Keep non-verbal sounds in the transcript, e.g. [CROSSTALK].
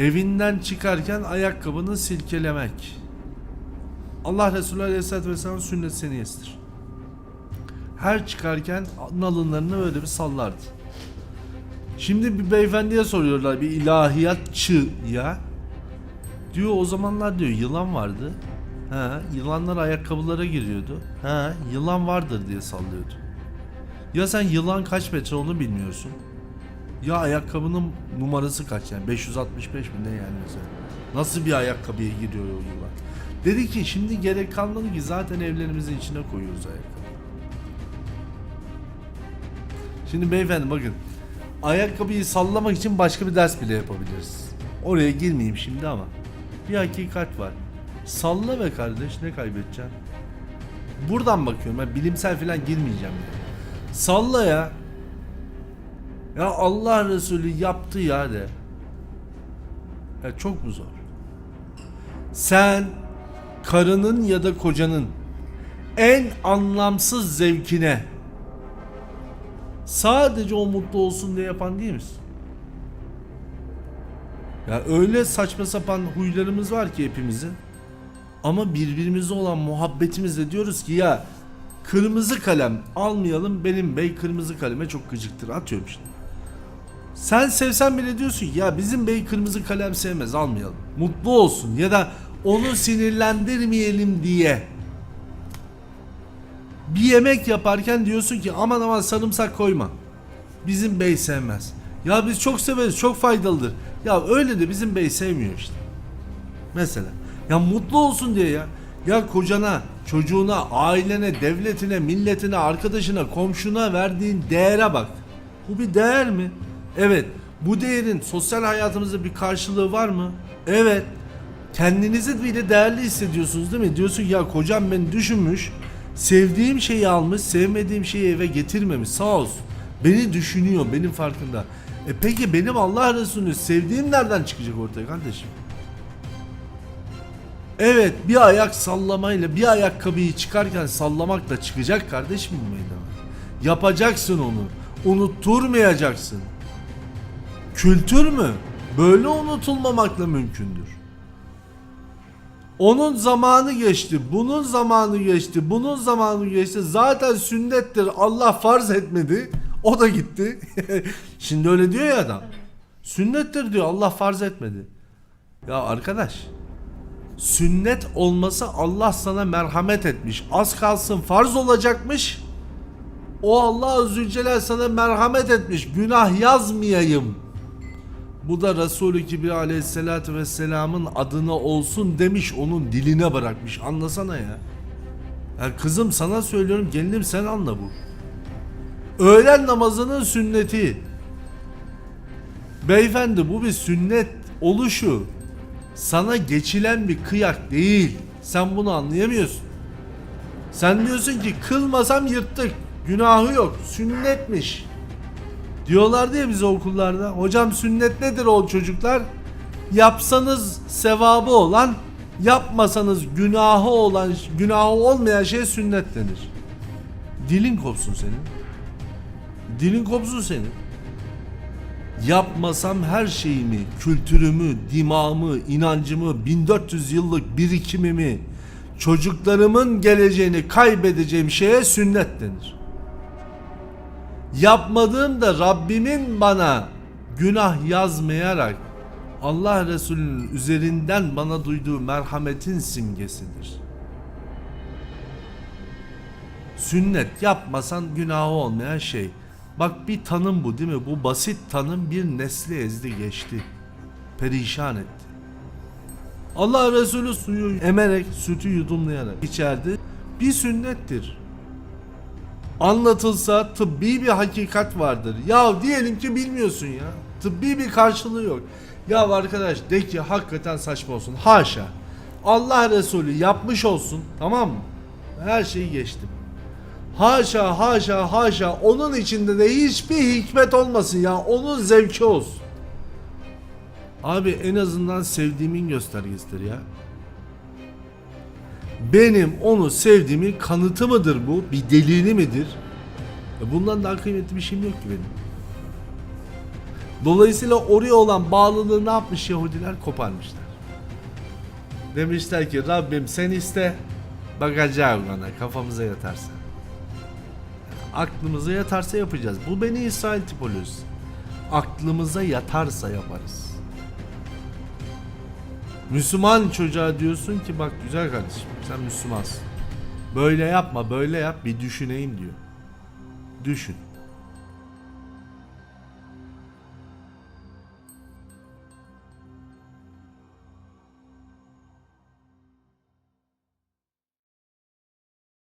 Evinden çıkarken ayakkabını silkelemek. Allah Resulü Aleyhisselatü Vesselam sünnet seniyesidir. Her çıkarken nalınlarını böyle bir sallardı. Şimdi bir beyefendiye soruyorlar bir ilahiyatçı ya. Diyor o zamanlar diyor yılan vardı. Ha, yılanlar ayakkabılara giriyordu. Ha, yılan vardır diye sallıyordu. Ya sen yılan kaç metre onu bilmiyorsun. Ya ayakkabının numarası kaç yani 565 mi ne yani mesela. Nasıl bir ayakkabıya giriyor o yılan. Dedi ki şimdi gerek kalmadı ki zaten evlerimizin içine koyuyoruz ayakkabı. Şimdi beyefendi bakın. Ayakkabıyı sallamak için başka bir ders bile yapabiliriz. Oraya girmeyeyim şimdi ama. Bir hakikat var. Salla be kardeş ne kaybedeceksin? Buradan bakıyorum ben bilimsel falan girmeyeceğim. Salla ya. Ya Allah Resulü yaptı ya de. Ya çok mu zor? Sen karının ya da kocanın en anlamsız zevkine sadece o mutlu olsun diye yapan değil misin? Ya öyle saçma sapan huylarımız var ki hepimizin. Ama birbirimize olan muhabbetimizle diyoruz ki ya kırmızı kalem almayalım benim bey kırmızı kaleme çok gıcıktır atıyorum şimdi. Sen sevsen bile diyorsun ya bizim bey kırmızı kalem sevmez almayalım. Mutlu olsun ya da onu sinirlendirmeyelim diye. Bir yemek yaparken diyorsun ki aman aman sarımsak koyma. Bizim bey sevmez. Ya biz çok severiz çok faydalıdır. Ya öyle de bizim bey sevmiyor işte. Mesela. Ya mutlu olsun diye ya. Ya kocana, çocuğuna, ailene, devletine, milletine, arkadaşına, komşuna verdiğin değere bak. Bu bir değer mi? Evet. Bu değerin sosyal hayatımızda bir karşılığı var mı? Evet. Kendinizi bile değerli hissediyorsunuz değil mi? Diyorsun ya kocam beni düşünmüş. Sevdiğim şeyi almış, sevmediğim şeyi eve getirmemiş. Sağ olsun. Beni düşünüyor, benim farkında. E peki benim Allah Resulü sevdiğim nereden çıkacak ortaya kardeşim? Evet bir ayak sallamayla bir ayakkabıyı çıkarken sallamakla çıkacak kardeşim bu meydana. Yapacaksın onu. Unutturmayacaksın. Kültür mü? Böyle unutulmamakla mümkündür. Onun zamanı geçti, bunun zamanı geçti, bunun zamanı geçti. Zaten sünnettir. Allah farz etmedi. O da gitti. [LAUGHS] Şimdi öyle diyor ya adam. Sünnettir diyor. Allah farz etmedi. Ya arkadaş, sünnet olması Allah sana merhamet etmiş. Az kalsın farz olacakmış. O Allah Zülcelal sana merhamet etmiş. Günah yazmayayım. Bu da Resulü Kibri aleyhissalatü vesselamın adına olsun demiş. Onun diline bırakmış. Anlasana ya. Ya kızım sana söylüyorum gelinim sen anla bu. Öğlen namazının sünneti. Beyefendi bu bir sünnet oluşu sana geçilen bir kıyak değil. Sen bunu anlayamıyorsun. Sen diyorsun ki kılmasam yırttık. Günahı yok. Sünnetmiş. Diyorlar diye bize okullarda. Hocam sünnet nedir o çocuklar? Yapsanız sevabı olan, yapmasanız günahı olan, günahı olmayan şey sünnet denir. Dilin kopsun senin. Dilin kopsun senin. Yapmasam her şeyimi, kültürümü, dimağımı, inancımı, 1400 yıllık birikimimi, çocuklarımın geleceğini kaybedeceğim şeye sünnet denir. Yapmadığım da Rabbimin bana günah yazmayarak Allah Resulü'nün üzerinden bana duyduğu merhametin simgesidir. Sünnet yapmasan günahı olmayan şey. Bak bir tanım bu değil mi? Bu basit tanım bir nesli ezdi geçti. Perişan etti. Allah Resulü suyu emerek, sütü yudumlayarak içerdi. Bir sünnettir. Anlatılsa tıbbi bir hakikat vardır. Ya diyelim ki bilmiyorsun ya. Tıbbi bir karşılığı yok. Ya arkadaş de ki hakikaten saçma olsun. Haşa. Allah Resulü yapmış olsun. Tamam mı? Her şeyi geçtim. Haşa haşa haşa onun içinde de hiçbir hikmet olmasın ya onun zevki olsun. Abi en azından sevdiğimin göstergesidir ya. Benim onu sevdiğimin kanıtı mıdır bu? Bir delili midir? E Bundan daha kıymetli bir şeyim yok ki benim. Dolayısıyla oraya olan bağlılığı ne yapmış Yahudiler? Koparmışlar. Demişler ki Rabbim sen iste bakacağız ona kafamıza yatarsa. Aklımıza yatarsa yapacağız. Bu beni İsrail tipolojisi. Aklımıza yatarsa yaparız. Müslüman çocuğa diyorsun ki bak güzel kardeşim sen Müslümansın. Böyle yapma böyle yap bir düşüneyim diyor. Düşün.